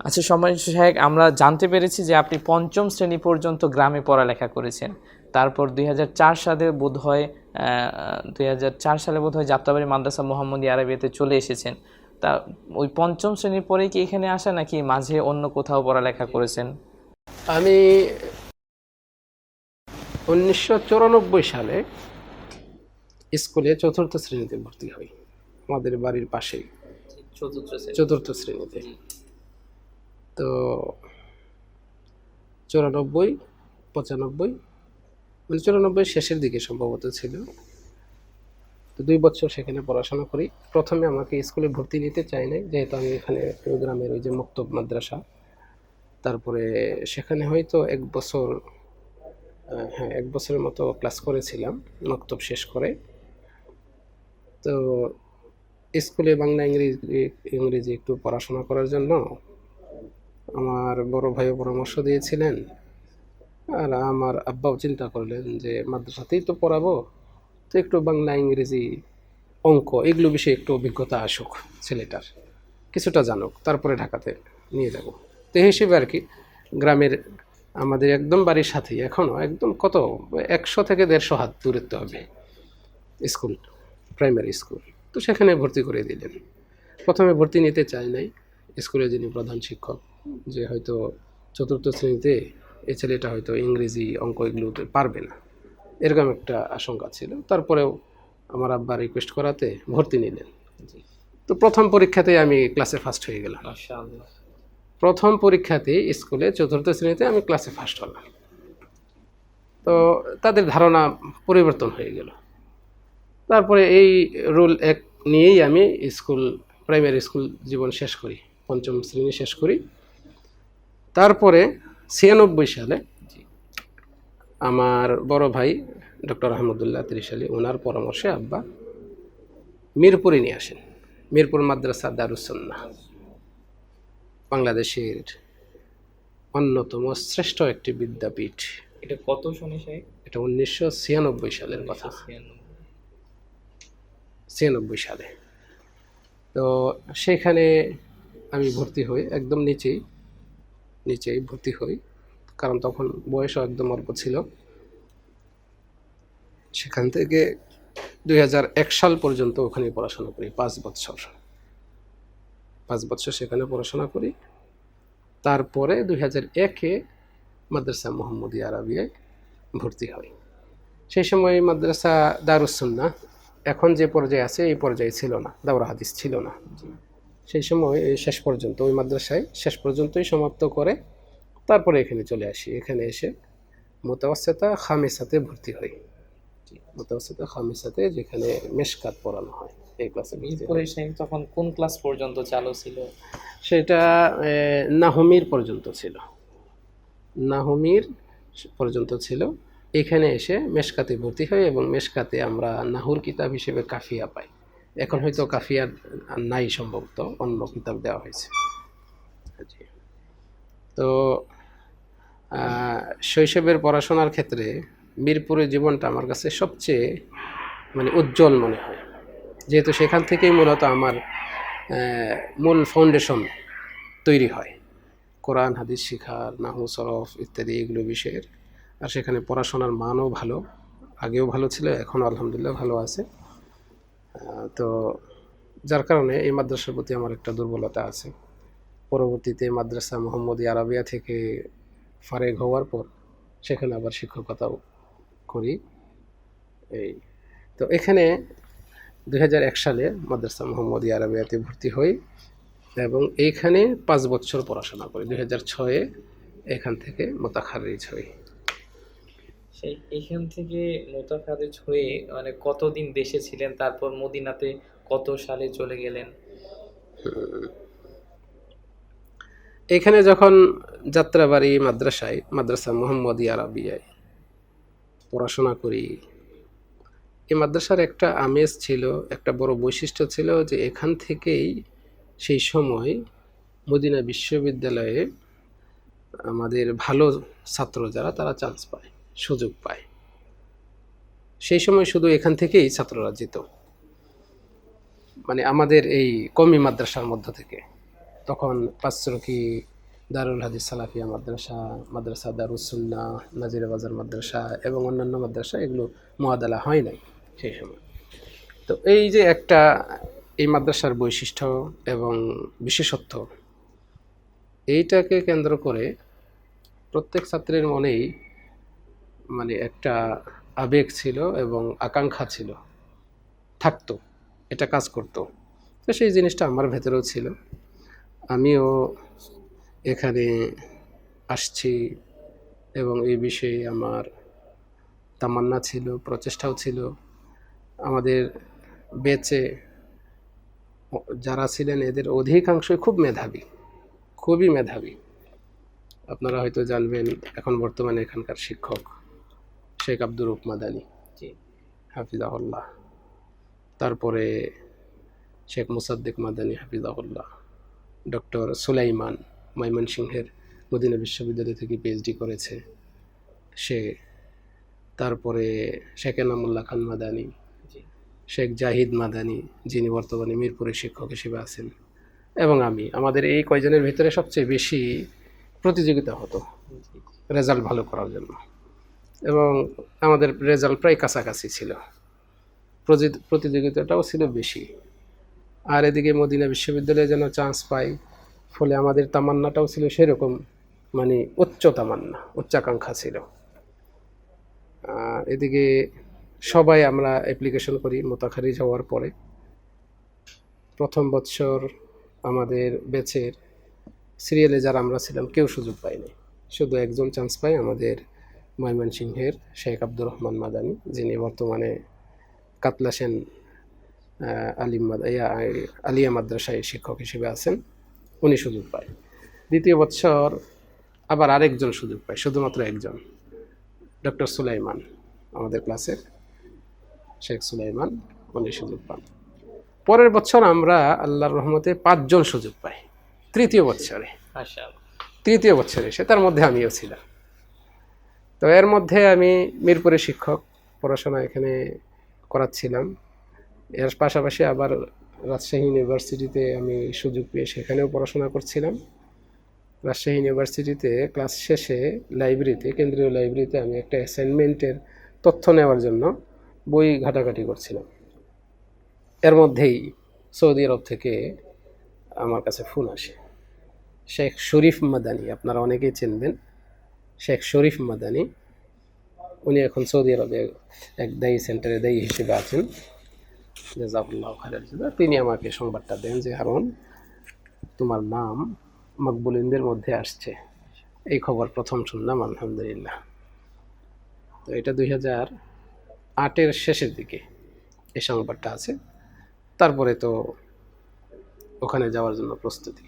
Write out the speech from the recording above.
আচ্ছা সম্মানিত সাহেব আমরা জানতে পেরেছি যে আপনি পঞ্চম শ্রেণি পর্যন্ত গ্রামে পড়ালেখা করেছেন। তারপর দুই সালে বোধ হয় দুই হাজার চার সালে বোধ হয় যাত্রাবাড়ি মাদ্রাসা মোহাম্মদী আরবিয়াতে চলে এসেছেন। তা ওই পঞ্চম শ্রেণির পরেই কি এখানে আসা নাকি মাঝে অন্য কোথাও পড়ালেখা করেছেন? আমি উনিশশো চুরানব্বই সালে স্কুলে চতুর্থ শ্রেণীতে ভর্তি হই। আমাদের বাড়ির পাশেই। চতুর্থ চতুর্থ শ্রেণীতে। তো চুরানব্বই, পঁচানব্বই মানে চুরানব্বই শেষের দিকে সম্ভবত ছিল। তো দুই বছর সেখানে পড়াশোনা করি। প্রথমে আমাকে স্কুলে ভর্তি নিতে চাই নাই, যেহেতু আমি এখানে গ্রামের ওই যে মক্তব মাদ্রাসা। তারপরে সেখানে হয়তো এক বছর হ্যাঁ এক বছরের মতো ক্লাস করেছিলাম, মক্তব শেষ করে। তো স্কুলে বাংলা, ইংরেজি ইংরেজি একটু পড়াশোনা করার জন্য আমার বড় ভাইও পরামর্শ দিয়েছিলেন। আর আমার আব্বাও চিন্তা করলেন যে, মাদ্রাসাতেই তো পড়াবো, তো একটু বাংলা, ইংরেজি, অঙ্ক, এগুলো বিষয়ে একটু অভিজ্ঞতা আসুক ছেলেটার। কিছুটা জানুক, তারপরে ঢাকাতে নিয়ে যাব। তো হিসেবে আর কি গ্রামের আমাদের একদম বাড়ির সাথেই এখনও একদম কত, একশো থেকে দেড়শো হাত দূরত্ব হবে স্কুল, প্রাইমারি স্কুল। তো সেখানে ভর্তি করে দিলেন। প্রথমে ভর্তি নিতে চাই নাই। স্কুলে যিনি প্রধান শিক্ষক যে হয়তো চতুর্থ শ্রেণীতে এই ছেলেটা হয়তো ইংরেজি অঙ্ক এগুলোতে পারবে না। এরকম একটা আশঙ্কা ছিল। তারপরেও আমার আব্বা রিকোয়েস্ট করাতে ভর্তি নিলেন। তো প্রথম পরীক্ষাতেই আমি ক্লাসে ফার্স্ট হয়ে গেলাম। প্রথম পরীক্ষাতে স্কুলে চতুর্থ শ্রেণীতে আমি ক্লাসে ফার্স্ট হলাম। তো তাদের ধারণা পরিবর্তন হয়ে গেল। তারপরে এই রুল এক নিয়েই আমি স্কুল প্রাইমারি স্কুল জীবন শেষ করি। পঞ্চম শ্রেণি শেষ করি। তারপরে ছিয়ানব্বই সালে আমার বড় ভাই ডক্টর আহমদুল্লাহ ত্রিশালী ওনার পরামর্শে আব্বা মিরপুরে নিয়ে আসেন। মিরপুর মাদ্রাসা দারুসন্না বাংলাদেশের অন্যতম শ্রেষ্ঠ একটি বিদ্যাপীঠ। এটা কত শনি সাহেব? এটা উনিশশো ছিয়ানব্বই সালের কথা। ছিয়ানব্বই সালে। তো সেখানে আমি ভর্তি হই, একদম নিচেই নিচেই ভর্তি হই, কারণ তখন বয়সও একদম অল্প ছিল। সেখান থেকে দু হাজার এক সাল পর্যন্ত ওখানে পড়াশোনা করি, পাঁচ বছর পাঁচ বছর সেখানে পড়াশোনা করি। তারপরে দুই হাজার একে মাদ্রাসা মোহাম্মদী আরবিয়ায় ভর্তি হই। সেই সময় মাদ্রাসা দারুসুন্না এখন যে পর্যায়ে আছে, এই পর্যায়ে ছিল না, দাওরা হাদিস ছিল না। সেই সময় শেষ পর্যন্ত ওই মাদ্রাসায় শেষ পর্যন্তই সমাপ্ত করে তারপরে এখানে চলে আসি। এখানে এসে মোতাবস্যতা খামেসাতে ভর্তি হই। মোতাবস্যতা খামেসাতে যেখানে মেশকাত পড়ানো হয় এই ক্লাসে হই। তখন কোন ক্লাস পর্যন্ত চালু ছিল? সেটা নাহমির পর্যন্ত ছিল। নাহমির পর্যন্ত ছিল। এখানে এসে মেশকাতে ভর্তি হয় এবং মেশকাতে আমরা নাহুর কিতাব হিসেবে কাফিয়া পাই। এখন হয়তো কাফিয়ার নাই সম্ভবত, অন্য কিতাব দেওয়া হয়েছে। তো শৈশবের পড়াশোনার ক্ষেত্রে মিরপুরের জীবনটা আমার কাছে সবচেয়ে মানে উজ্জ্বল মনে হয়। যেহেতু সেখান থেকেই মূলত আমার মূল ফাউন্ডেশন তৈরি হয়। কোরআন, হাদিস শিখার নাহু সরফ ইত্যাদি এগুলো বিষয়ের। আর সেখানে পড়াশোনার মানও ভালো, আগেও ভালো ছিল এখন আলহামদুলিল্লাহ ভালো আছে। তো যার কারণে এই মাদ্রাসার প্রতি আমার একটা দুর্বলতা আছে। পরবর্তীতে মাদ্রাসা মোহাম্মদী আরাবিয়া থেকে ফারেক হওয়ার পর সেখানে আবার শিক্ষকতাও করি। এই, তো এখানে দু হাজার এক সালে মাদ্রাসা মোহাম্মদী আরাবিয়াতে ভর্তি হই এবং এইখানে পাঁচ বছর পড়াশোনা করি। দুই হাজার ছয়ে এখান থেকে মোতাখারিজ হই। সেই এখান থেকে মোতাফাদের হয়ে মানে কতদিন দেশে ছিলেন, তারপর মদিনাতে কত সালে চলে গেলেন? এখানে যখন যাত্রাবাড়ি মাদ্রাসায়, মাদ্রাসা মোহাম্মদী আরাবিয়ায় পড়াশোনা করি এই মাদ্রাসার একটা আমেজ ছিল, একটা বড় বৈশিষ্ট্য ছিল যে এখান থেকেই সেই সময় মদিনা বিশ্ববিদ্যালয়ে আমাদের ভালো ছাত্র যারা, তারা চান্স পায়। সুযোগ পায়। সেই সময় শুধু এখান থেকেই ছাত্ররা যেত। মানে আমাদের এই কমি মাদ্রাসার মধ্য থেকে। তখন পাঁচরকি দারুল হাদিস সালাফিয়া মাদ্রাসা মাদ্রাসা দারুসুন্না নাজিরা বাজার মাদ্রাসা এবং অন্যান্য মাদ্রাসা এগুলো মোয়াদালা হয় নাই সেই সময়। তো এই যে একটা এই মাদ্রাসার বৈশিষ্ট্য এবং বিশেষত্ব, এইটাকে কেন্দ্র করে প্রত্যেক ছাত্রের মনেই মানে একটা আবেগ ছিল এবং আকাঙ্ক্ষা ছিল। থাকতো, এটা কাজ করতো। তো সেই জিনিসটা আমার ভেতরেও ছিল। আমিও এখানে আসছি এবং এই বিষয়ে আমার তামান্না ছিল, প্রচেষ্টাও ছিল। আমাদের বেচে যারা ছিলেন এদের অধিকাংশই খুব মেধাবী, খুবই মেধাবী। আপনারা হয়তো জানবেন, এখন বর্তমানে এখানকার শিক্ষক। শেখ আব্দুর রুফ মাদানী জি। হাফিজাহুল্লাহ। তারপরে শেখ মুসাদ্দিক মাদানী হাফিজাহুল্লাহ। ডক্টর সুলাইমান ময়মনসিংহের মদিনা বিশ্ববিদ্যালয় থেকে পিএইচডি করেছে। সে তারপরে শেখ এনামুল্লাহ খান মাদানী। শেখ জাহিদ মাদানী যিনি বর্তমানে মিরপুরের শিক্ষক হিসেবে আছেন। এবং আমি আমাদের এই কয়জনের ভিতরে সবচেয়ে বেশি প্রতিযোগিতা হতো। রেজাল্ট ভালো করার জন্য। এবং আমাদের রেজাল্ট প্রায় কাছাকাছি ছিল। প্রতিযোগিতাটাও ছিল বেশি। আর এদিকে মদিনা বিশ্ববিদ্যালয়ে যেন চান্স পাই, ফলে আমাদের তামান্নাটাও ছিল সেরকম মানে উচ্চ তামান্না, উচ্চাকাঙ্ক্ষা ছিল। এদিকে সবাই আমরা অ্যাপ্লিকেশন করি মোতাখারি যাওয়ার পরে। প্রথম বৎসর আমাদের বেচের সিরিয়ালে যারা আমরা ছিলাম, কেউ সুযোগ পাইনি শুধু একজন চান্স পাই আমাদের ময়মনসিংহের শেখ আব্দুর রহমান মাদানি যিনি বর্তমানে কাতলা সেন আহ, আলিম আলিয়া মাদ্রাসায় শিক্ষক হিসেবে আছেন উনি সুযোগ পায়। দ্বিতীয় বৎসর আবার আরেকজন সুযোগ পায় শুধুমাত্র একজন ডক্টর সুলাইমান আমাদের ক্লাসের শেখ সুলাইমান উনি সুযোগ পান। পরের বছর আমরা আল্লাহর রহমতে পাঁচজন সুযোগ পাই তৃতীয় বৎসরে। তৃতীয় বছরে সে তার মধ্যে আমিও ছিলাম। তো এর মধ্যে আমি মিরপুরে শিক্ষক পড়াশোনা এখানে করাচ্ছিলাম। এর পাশাপাশি আবার রাজশাহী ইউনিভার্সিটিতে আমি সুযোগ পেয়ে সেখানেও পড়াশোনা করছিলাম। রাজশাহী ইউনিভার্সিটিতে ক্লাস শেষে লাইব্রেরিতে, কেন্দ্রীয় লাইব্রেরিতে আমি একটা অ্যাসাইনমেন্টের তথ্য নেওয়ার জন্য বই ঘাটাঘাটি করছিলাম। এর মধ্যেই সৌদি আরব থেকে আমার কাছে ফোন আসে। শেখ শরীফ মাদানি, আপনারা অনেকেই চিনবেন। শেখ শরীফ মাদানি, উনি এখন সৌদি আরবে এক দায়ী সেন্টারে দায়ী হিসেবে আছেন। জাজাকুল্লাহ তিনি আমাকে সংবাদটা দেন যে, হারুন, তোমার নাম মকবুলিনদের মধ্যে আসছে। এই খবর প্রথম শুনলাম, আলহামদুলিল্লাহ। তো এটা দুই হাজার আটের শেষের দিকে এই সংবাদটা আছে। তারপরে তো ওখানে যাওয়ার জন্য প্রস্তুতি।